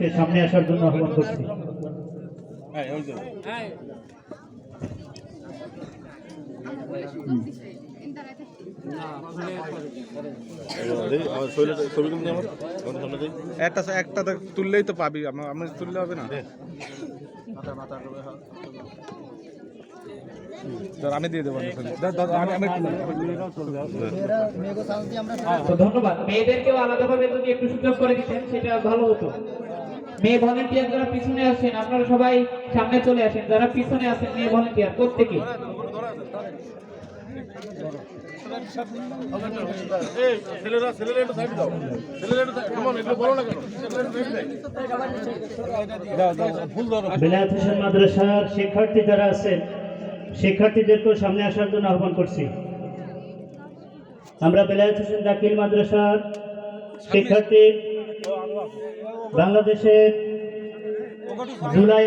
কে সামনে আসার জন্য আহ্বান করছি। দিই একটা একটা তো তুললেই তো পাবি আমি তুললে হবে না। ধর, আমি দিয়ে দেবো ধন্যবাদ। মেয়েদেরকেও আলাদাভাবে যদি একটু সুযোগ করে দিতেন সেটা ভালো হতো। মেয়ে ভলেন্টিয়ার যারা পিছনে আসেন, আপনারা সবাই সামনে চলে আসেন। যারা পিছনে আছেন মেয়ে ভলেন্টিয়ার প্রত্যেকে। বেলায়েত মাদ্রাসার শিক্ষার্থী যারা আছেন, শিক্ষার্থীদেরকেও সামনে আসার জন্য আহ্বান করছি। আমরা বেলায়েত হোসেন দাখিল মাদ্রাসার শিক্ষার্থী বাংলাদেশের জুলাই